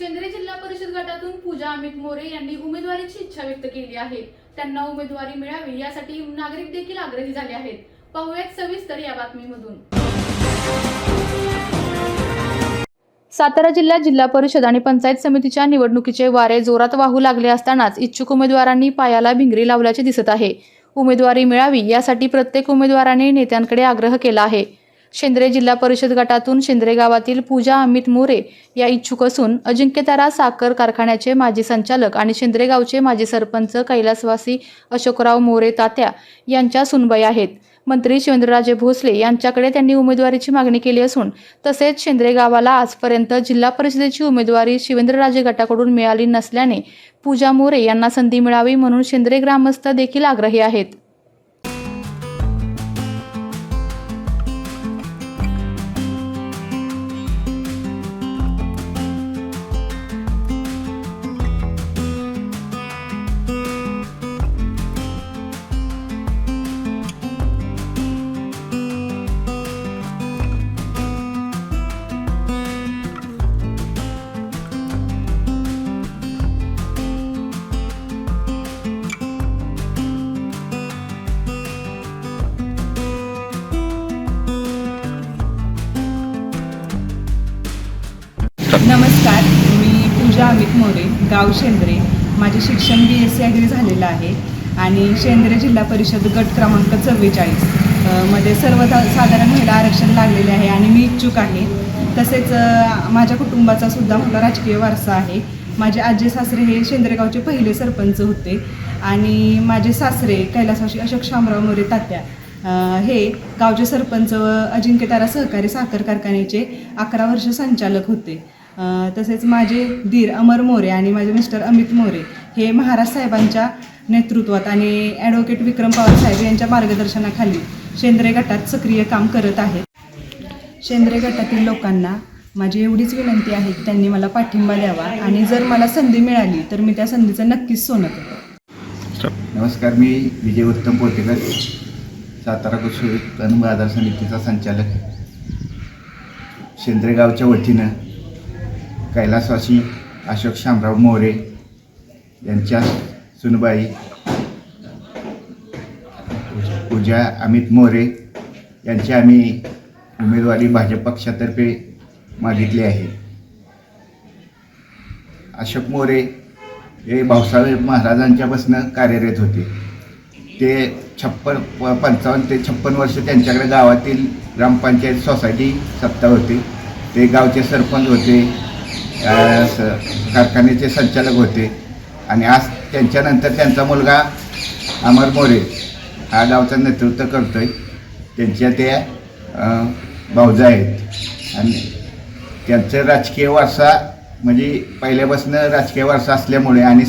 शेंद्रे जिल्हा परिषद गटातून पूजा अमित मोरे यांनी उमेदवारीची इच्छा व्यक्त केली आहे. त्यांना उमेदवारी मिळावी यासाठी नागरिक देखील आग्रही झाले आहेत. पाहुयात सविस्तर या बातमीमधून. सातारा जिल्ह्यात जिल्हा परिषद आणि पंचायत समितीच्या निवडणुकीचे वारे जोरात वाहू लागले असतानाच इच्छुक उमेदवारांनी पायाला भिंगरी लावल्याचे दिसत आहे. उमेदवारी मिळावी यासाठी प्रत्येक उमेदवाराने नेत्यांकडे आग्रह केला आहे. शेंद्रे जिल्हा परिषद गटातून शेंद्रे गावातील पूजा अमित मोरे या इच्छुक असून अजिंक्यतारा साखर कारखान्याचे माजी संचालक आणि शेंद्रे गावचे माजी सरपंच कैलासवासी अशोकराव मोरे तात्या यांच्या सुनबाई आहेत. मंत्री शिवेंद्रराजे भोसले यांच्याकडे त्यांनी उमेदवारीची मागणी केली असून तसेच शेंद्रे गावाला आजपर्यंत जिल्हा परिषदेची उमेदवारी शिवेंद्रराजे गटाकडून मिळाली नसल्याने पूजा मोरे यांना संधी मिळावी म्हणून शेंद्रे ग्रामस्थ देखील आग्रही आहेत. नमस्कार मी पूजा अमित मोरे गाव शेंद्रे. माझे शिक्षण बी एस सी ॲग्री झालेलं आहे आणि शेंद्रे जिल्हा परिषद गट क्रमांक चव्वेचाळीस. मध्ये सर्व साधारण महिला आरक्षण लागलेले आहे आणि मी इच्छुक आहे. तसेच माझ्या कुटुंबाचा सुद्धा मोठा राजकीय वारसा आहे. माझे आजी सासरे हे शेंद्रेगावचे पहिले सरपंच होते आणि माझे सासरे कैलासवासी अशोक शामराव मोरे तात्या. हे गावचे सरपंच व अजिंक्यतारा सहकारी साखर कारखान्याचे अकरा वर्ष संचालक होते. तसेच माझे धीर अमर मोरे आणि माझे मिस्टर अमित मोरे हे महाराज साहेबांच्या नेतृत्वात आणि ॲडव्होकेट विक्रम पवार साहेब यांच्या मार्गदर्शनाखाली शेंद्रे गटात सक्रिय काम करत आहेत. शेंद्रे गटातील लोकांना माझी एवढीच विनंती आहे की त्यांनी मला पाठिंबा द्यावा आणि जर मला संधी मिळाली तर मी त्या संधीचं नक्कीच सोनं करेन. नमस्कार मी विजय उत्तम पोटेकर सातारा कृषी उत्पन्न बाजार समितीचा संचालक शेंद्रे गावच्या वतीनं कैलासवासी अशोक शामराव मोरे यांच्या सुनबाई पूजा अमित मोरे यांची आम्ही उमेदवारी भाजप पक्षातर्फे मागितली आहे. अशोक मोरे हे भाऊसाहेब महाराजांच्यापासून कार्यरत होते. ते छप्पन प- पंचावन्न ते छप्पन वर्ष त्यांच्याकडे गावातील ग्रामपंचायत सोसायटी सत्ता होती. ते गावचे सरपंच होते. कारखान्याचे संचालक होते. आणि आज त्यांच्यानंतर त्यांचा मुलगा अमर मोरे हा गावचं नेतृत्व करतोय. त्यांच्या त्या भाऊजा भावजा आहेत. आणि त्यांचं राजकीय वारसा म्हणजे पहिल्यापासून राजकीय वारसा असल्यामुळे आणि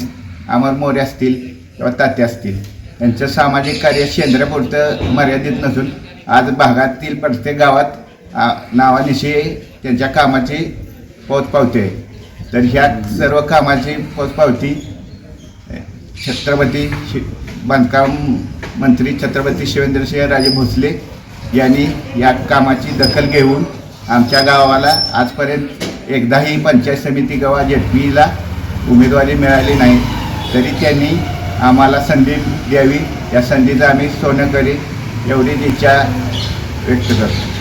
अमर मोरे असतील किंवा तात्या असतील त्यांचं सामाजिक कार्य शेंद्रापुरतं मर्यादित नसून आज भागातील प्रत्येक गावात नावानिशी त्यांच्या कामाची पोचपावती. आहे तर ह्या सर्व कामाची पोचपावती छत्रपती शि बांधकाम मंत्री छत्रपती शिवेंद्रसिंह राजे भोसले यांनी या कामाची दखल घेऊन आमच्या गावाला आजपर्यंत एकदाही पंचायत समिती गावा जेटपीला उमेदवारी मिळाली नाही. तरी त्यांनी आम्हाला संधी द्यावी. या संधीचा आम्ही सोनं करी एवढीच इच्छा व्यक्त करतो.